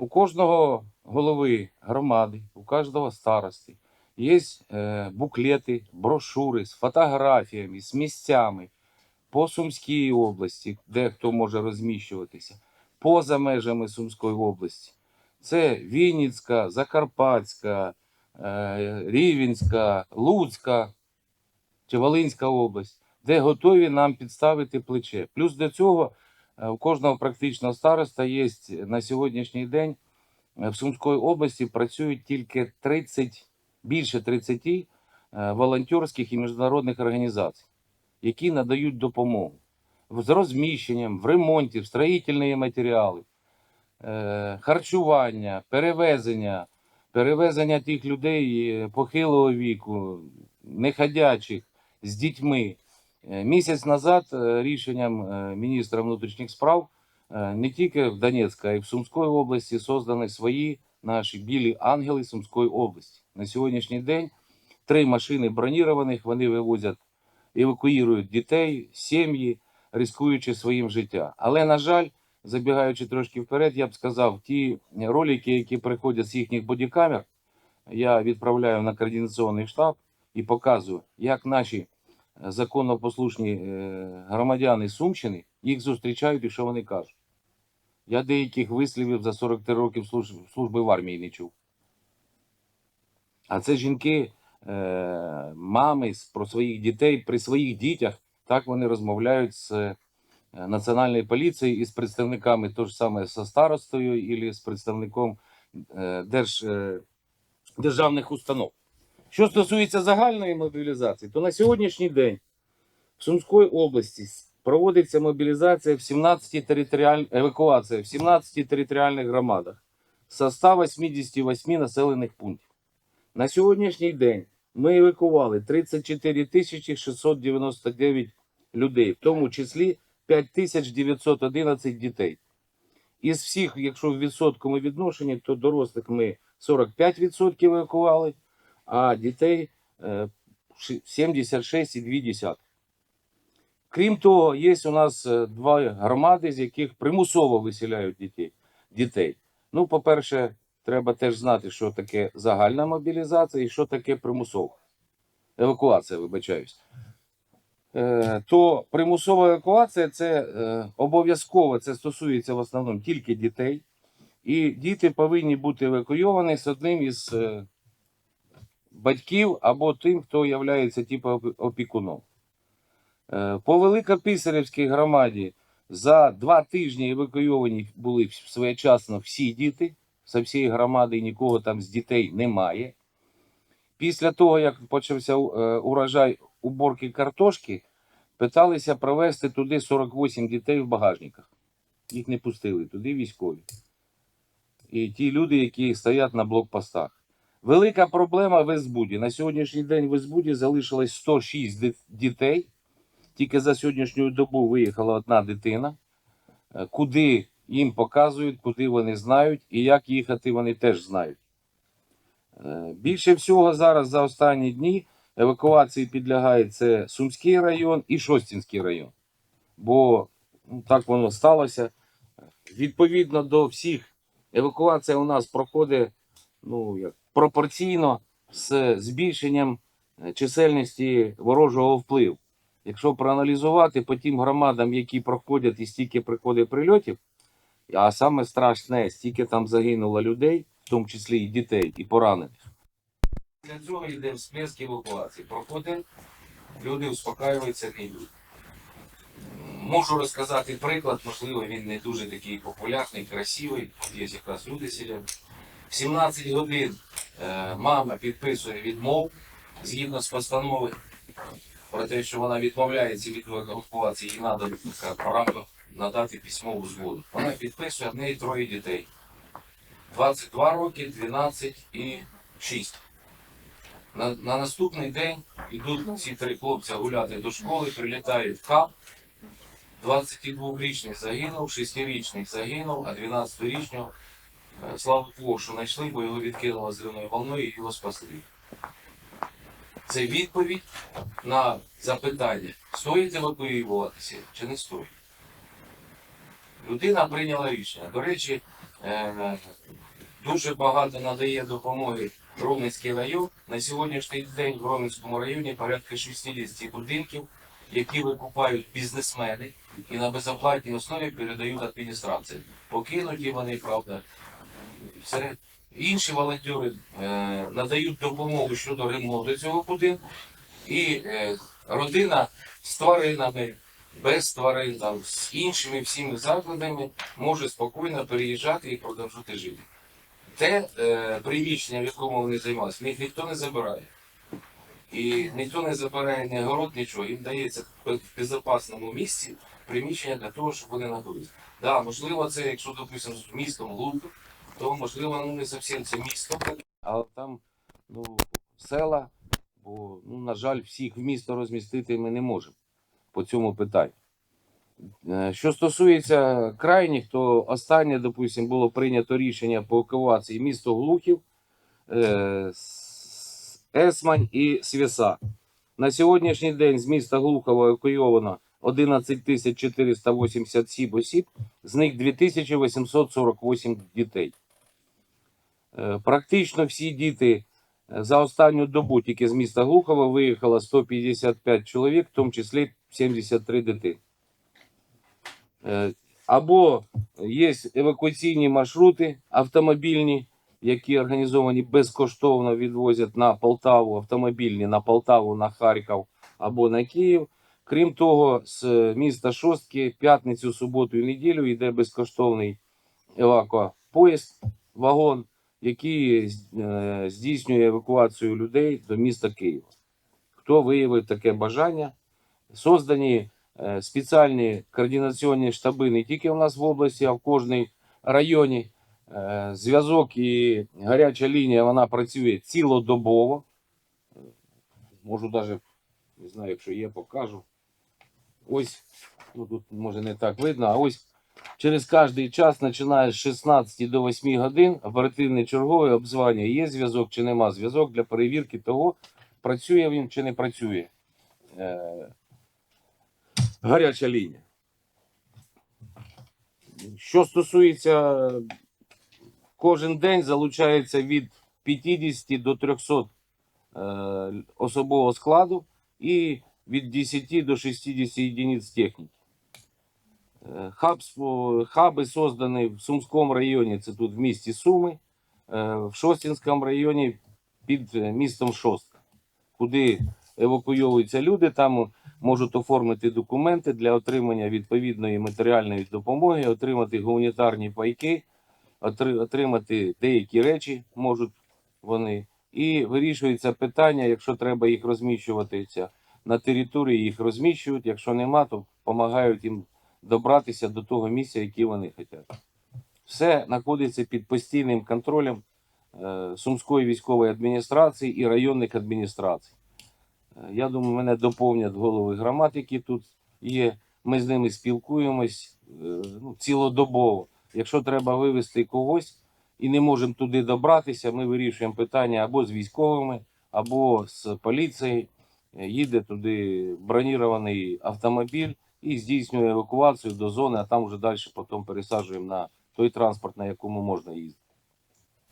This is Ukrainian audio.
У кожного голови громади, у кожного старости є е, буклети, брошури з фотографіями, з місцями по Сумській області, де хто може розміщуватися, поза межами Сумської області. Це Вінницька, Закарпатська, е, Рівенська, Луцька чи Волинська область, де готові нам підставити плече. Плюс до цього у кожного практично староста є на сьогоднішній день е, в Сумській області працюють тільки 30, більше 30 е, волонтерських і міжнародних організацій, які надають допомогу з розміщенням, в ремонті, в строїтельні матеріали, е, харчування, перевезення, перевезення тих людей е, похилого віку, неходячих, з дітьми. Е, Місяць назад е, рішенням е, міністра внутрішніх справ не тільки в Донецькій, а й в Сумській області создані свої наші білі ангели Сумської області. На сьогоднішній день три машини бронірованих вони вивозять, евакуюють дітей, сім'ї, ризикуючи своїм життям. Але, на жаль, забігаючи трошки вперед, я б сказав, ті ролики, які приходять з їхніх бодікамер, я відправляю на координаційний штаб і показую, як наші законопослушні е, громадяни Сумщини їх зустрічають і що вони кажуть. Я деяких вислівів за 43 роки служ- служби в армії не чув. А це жінки, е, мами про своїх дітей, при своїх дітях, так вони розмовляють з е, національною поліцією і з представниками то ж саме зі старостою і з представником держ, державних установ. Що стосується загальної мобілізації, то на сьогоднішній день в Сумській області проводиться мобілізація в 17 територіаль... евакуація в 17 територіальних громадах со 188 населених пунктів. На сьогоднішній день ми евакували 34 тисячі 699 людей, в тому числі 5911 дітей. Із всіх, якщо в відсотковому відношенні, то дорослих ми 45% евакували, а дітей е, 76,2. Крім того, є у нас е, два громади, з яких примусово виселяють дітей. Ну, по-перше, треба теж знати, що таке загальна мобілізація і що таке примусова. Евакуація, вибачаюсь. Е, то примусова евакуація це е, обов'язково, це стосується в основному тільки дітей. І діти повинні бути евакуйовані з одним із е, батьків або тим, хто є типу опікуном. Е, По Великописарівській громаді за два тижні евакуйовані були своєчасно всі діти з всієї громади, нікого там з дітей немає. Після того, як почався е, урожай уборки картошки, питалися провести туди 48 дітей в багажниках. Їх не пустили туди військові. І ті люди, які стоять на блокпостах. Велика проблема в Есбуді. На сьогоднішній день в Есбуді залишилось 106 дітей. Тільки за сьогоднішню добу виїхала одна дитина. Е, Куди їм показують, куди вони знають, і як їхати вони теж знають. Е, Більше всього зараз за останні дні евакуації підлягає це Сумський район і Шостінський район. Бо ну, так воно сталося. Відповідно до всіх, евакуація у нас проходить ну, як, пропорційно з збільшенням е, чисельності ворожого впливу. Якщо проаналізувати по тим громадам, які проходять і стільки приходить прильотів, а саме страшне, стільки там загинуло людей, в тому числі і дітей, і поранених. Для цього йде всплеск евакуації. Проходить, люди успокаюються, не йдуть. Можу розказати приклад, можливо, він не дуже такий популярний, красивий. Є якраз люди сидять. В 17 годин мама підписує відмов згідно з постанови про те, що вона відмовляється від евакуації, їй треба право надати письмову згоду. Вона підписує в неї троє дітей. 22 роки, 12 і 6. На, на наступний день йдуть ці три хлопця гуляти до школи, прилітають в КАП. 22-річний загинув, 6-річний загинув, а 12-річного, е, слава Богу, що знайшли, бо його відкинуло зеленою волною і його спасли. Це відповідь на запитання, стоїть евакуюватися чи не стоїть. Людина прийняла рішення. До речі, е, дуже багато надає допомоги Ровненський район. На сьогоднішній день в Ровненському районі порядка 60 будинків, які викупають бізнесмени і на безоплатній основі передають адміністрації. Покинуті вони, правда. Все. Інші волонтери е, надають допомогу щодо ремонту цього будинку. І е, родина з тваринами, без тварин, там, з іншими всіми закладами може спокійно переїжджати і продовжувати жити. Те е, приміщення, в якому вони займалися, них ніхто не забирає. І ніхто не забирає ні город, нічого. Їм дається в безпечному місці приміщення для того, щоб вони знаходилися. Да, можливо, це, якщо, допустимо, з містом Луки, то можливо ну, не зовсім це місто, але там ну, села, бо, ну, на жаль, всіх в місто розмістити ми не можемо по цьому питанню. Е, Що стосується крайніх, то останнє, допустимо, було прийнято рішення по евакуації місто Глухів, е, Есмань і Свіса. На сьогоднішній день з міста Глухова евакуйовано 11 487 осіб, з них 2848 дітей. Е, Практично всі діти е, за останню добу тільки з міста Глухова виїхало 155 чоловік, в тому числі 73 дитини. Е, Або є евакуаційні маршрути автомобільні, які організовані безкоштовно відвозять на Полтаву, автомобільні на Полтаву, на Харків або на Київ. Крім того, з міста Шостки п'ятницю, суботу і неділю йде безкоштовний евакуапоїзд, вагон, який е, здійснює евакуацію людей до міста Києва. Хто виявив таке бажання, создані е, спеціальні координаційні штаби не тільки у нас в області, а в кожній районі. Е, Зв'язок і гаряча лінія вона працює цілодобово. Можу навіть, не знаю, якщо є, покажу. Ось, ну тут може не так видно, а ось через кожний час, починає з 16 до 8 годин, оперативний черговий обзванює, є зв'язок чи нема зв'язок для перевірки того, працює він чи не працює. Е, гаряча лінія. Що стосується кожен день залучається від 50 до 300 е, особового складу і від 10 до 60 единиць техніки. Е, Хаб, хаби создані в Сумському районі, це тут в місті Суми, е, в Шостінському районі під е, містом Шостка, куди евакуйовуються люди, там можуть оформити документи для отримання відповідної матеріальної допомоги, отримати гуманітарні пайки, отримати деякі речі можуть вони. І вирішується питання, якщо треба їх розміщуватися на території, їх розміщують. Якщо нема, то допомагають їм добратися до того місця, яке вони хочуть. Все знаходиться під постійним контролем е, Сумської військової адміністрації і районних адміністрацій. Е, Я думаю, мене доповнять голови громад, які тут є. Ми з ними спілкуємось е, ну, цілодобово. Якщо треба вивезти когось і не можемо туди добратися, ми вирішуємо питання або з військовими, або з поліцією. Їде туди бронірований автомобіль і здійснює евакуацію до зони, а там вже далі потім пересаджуємо на той транспорт, на якому можна їздити.